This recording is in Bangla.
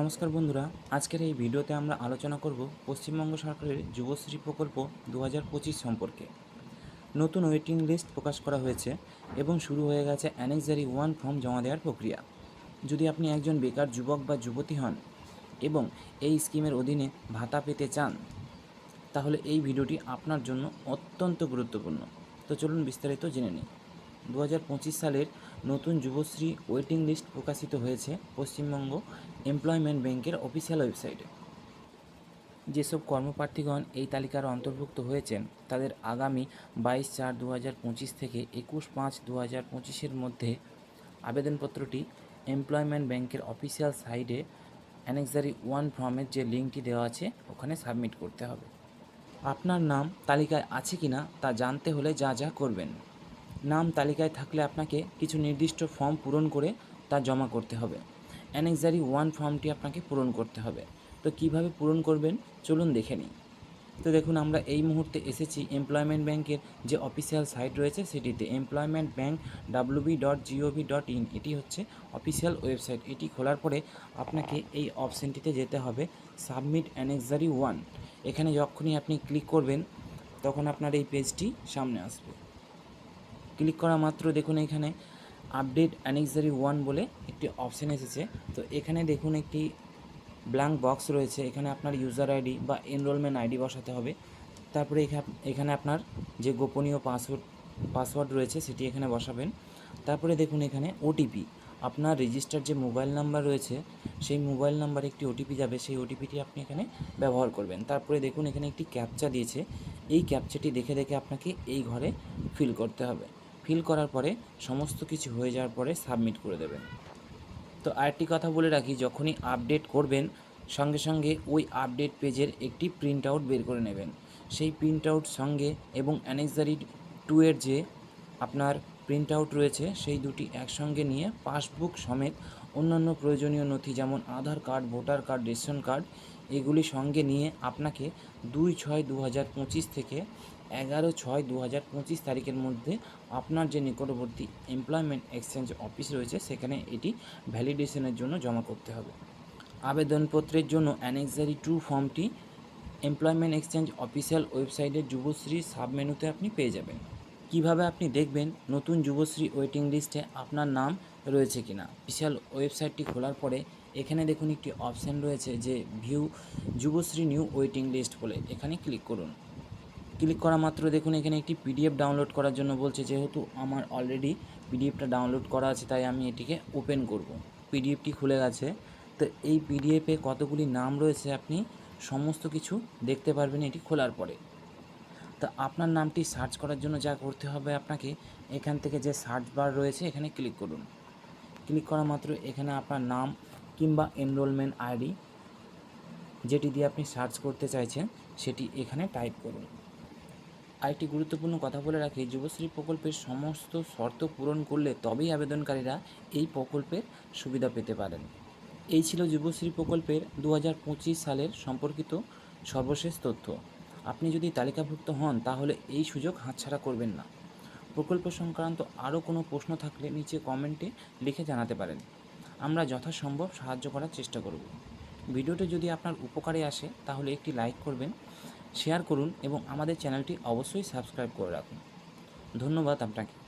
নমস্কার বন্ধুরা, আজকের এই ভিডিওতে আমরা আলোচনা করব পশ্চিমবঙ্গ সরকারের যুবশ্রী প্রকল্প দু হাজার পঁচিশ সম্পর্কে। নতুন ওয়েটিং লিস্ট প্রকাশ করা হয়েছে এবং শুরু হয়ে গেছে অ্যানেক্সারি ওয়ান ফর্ম জমা দেওয়ার প্রক্রিয়া। যদি আপনি একজন বেকার যুবক বা যুবতী হন এবং এই স্কিমের অধীনে ভাতা পেতে চান, তাহলে এই ভিডিওটি আপনার জন্য অত্যন্ত গুরুত্বপূর্ণ। তো চলুন বিস্তারিত জেনে নিই। দু হাজার পঁচিশ সালের নতুন যুবশ্রী ওয়েটিং লিস্ট প্রকাশিত হয়েছে পশ্চিমবঙ্গ এমপ্লয়মেন্ট ব্যাংকের অফিসিয়াল ওয়েবসাইটে। যেসব কর্মপ্রার্থীগণ এই তালিকার অন্তর্ভুক্ত হয়েছেন, তাদের আগামী বাইশ চার দু থেকে একুশ পাঁচ দু হাজার পঁচিশের মধ্যে আবেদনপত্রটি এমপ্লয়মেন্ট ব্যাংকের অফিসিয়াল সাইটে অ্যানেক্সারি ওয়ান ফর্মের যে লিঙ্কটি দেওয়া আছে, ওখানে সাবমিট করতে হবে। আপনার নাম, তালিকায় আছে কি না তা জানতে হলে যা যা করবেন। নাম তালিকায় থাকলে আপনাকে কিছু নির্দিষ্ট ফর্ম পূরণ করে তা জমা করতে হবে। অ্যানেক্সারি ওয়ান ফর্মটি আপনাকে পূরণ করতে হবে। তো কীভাবে পূরণ করবেন? চলুন দেখে নিই। তো দেখুন, আমরা এই মুহূর্তে এসেছি এমপ্লয়মেন্ট ব্যাংকের যে অফিসিয়াল সাইট রয়েছে, সেটিতে employment bank WB dot GOV dot in এটি হচ্ছে অফিসিয়াল ওয়েবসাইট এটি খোলার পরে আপনাকে এই অপশানটিতে যেতে হবে সাবমিট অ্যানেক্সারি ওয়ান এখানে যখনই আপনি ক্লিক করবেন, তখন আপনার এই পেজটি সামনে আসবে। ক্লিক করা মাত্র দেখুন এখানে আপডেট অ্যানেক্সারি ওয়ান বলে একটি অপশান এসেছে। তো এখানে দেখুন একটি ব্ল্যাঙ্ক বক্স রয়েছে। এখানে আপনার ইউজার আইডি বা এনরোলমেন্ট আইডি বসাতে হবে। তারপরে এখা- এখানে আপনার যে গোপনীয় পাসওয়ার্ড পাসওয়ার্ড রয়েছে সেটি এখানে বসাবেন। তারপরে দেখুন এখানে ওটিপি। আপনার রেজিস্টার যে মোবাইল নাম্বার রয়েছে, সেই মোবাইল নাম্বারে একটি ওটিপি যাবে। সেই ওটিপিটি আপনি এখানে ব্যবহার করবেন। তারপরে দেখুন এখানে একটি ক্যাপচা দিয়েছে। এই ক্যাপচাটি দেখে দেখে আপনাকে এই ঘরে ফিল করতে হবে। ফিল করার পরে সমস্ত কিছু হয়ে যাওয়ার পরে সাবমিট করে দেবেন। তো আরেকটি কথা বলে রাখি, যখনই আপডেট করবেন, সঙ্গে সঙ্গে ওই আপডেট পেজের একটি প্রিন্ট আউট বের করে নেবেন। সেই প্রিন্ট আউট সঙ্গে এবং অ্যানেক্সারি টু এর যে আপনার প্রিন্ট আউট রয়েছে, সেই দুটি একসঙ্গে নিয়ে পাসবুক সমেত অন্যান্য প্রয়োজনীয় নথি যেমন Aadhaar card, voter card, ration card এগুলি সঙ্গে নিয়ে আপনাকে দুই ছয় দু হাজার পঁচিশ থেকে এগারো ছয় দু হাজার পঁচিশ তারিখের মধ্যে আপনার যে নিকটবর্তী এমপ্লয়মেন্ট এক্সচেঞ্জ অফিস রয়েছে, সেখানে এটি ভ্যালিডেশনের জন্য জমা করতে হবে। আবেদনপত্রের জন্য অ্যানেক্সারি টু ফর্মটি এমপ্লয়মেন্ট এক্সচেঞ্জ অফিসিয়াল ওয়েবসাইটে যুবশ্রী সাবমেনুতে আপনি পেয়ে যাবেন। কীভাবে আপনি দেখবেন নতুন যুবশ্রী ওয়েটিং লিস্টে আপনার নাম রয়েছে কিনা? অফিসিয়াল ওয়েবসাইটটি খোলার পরে এখানে দেখুন একটি অপশান রয়েছে যে view Yuvashree new waiting list বলে। এখানে ক্লিক করুন। ক্লিক করা মাত্র দেখুন এখানে একটি পিডিএফ ডাউনলোড করার জন্য বলছে, যেহেতু আমার অলরেডি পিডিএফটা ডাউনলোড করা আছে, তাই আমি এটিকে ওপেন করব। পিডিএফটি খুলে গেছে। তো এই পিডিএফে কতগুলি নাম রয়েছে আপনি সমস্ত কিছু দেখতে পারবেন এটি খোলার পরে। তা আপনার নামটি সার্চ করার জন্য যা করতে হবে আপনাকে, এখান থেকে যে সার্চ বার রয়েছে, এখানে ক্লিক করুন। ক্লিক করা মাত্র এখানে আপনার নাম কিংবা এনরোলমেন্ট আইডি যেটি দিয়ে আপনি সার্চ করতে চাইছেন, সেটি এখানে টাইপ করুন। আরেকটি গুরুত্বপূর্ণ কথা বলে রাখি, যুবশ্রী প্রকল্পের সমস্ত শর্ত পূরণ করলে তবেই আবেদনকারীরা এই প্রকল্পের সুবিধা পেতে পারেন। এই ছিল যুবশ্রী প্রকল্পের দু হাজার পঁচিশ সালের সম্পর্কিত সর্বশেষ তথ্য। আপনি যদি তালিকাভুক্ত হন, তাহলে এই সুযোগ হাতছাড়া করবেন না। প্রকল্প সংক্রান্ত আরও কোনো প্রশ্ন থাকলে নিচে কমেন্টে লিখে জানাতে পারেন। আমরা যথাসম্ভব সাহায্য করার চেষ্টা করব। ভিডিওটি যদি আপনার উপকারে আসে, তাহলে একটি লাইক করবেন, শেয়ার করুন এবং আমাদের চ্যানেলটি অবশ্যই সাবস্ক্রাইব করে রাখুন। ধন্যবাদ আপনাকে।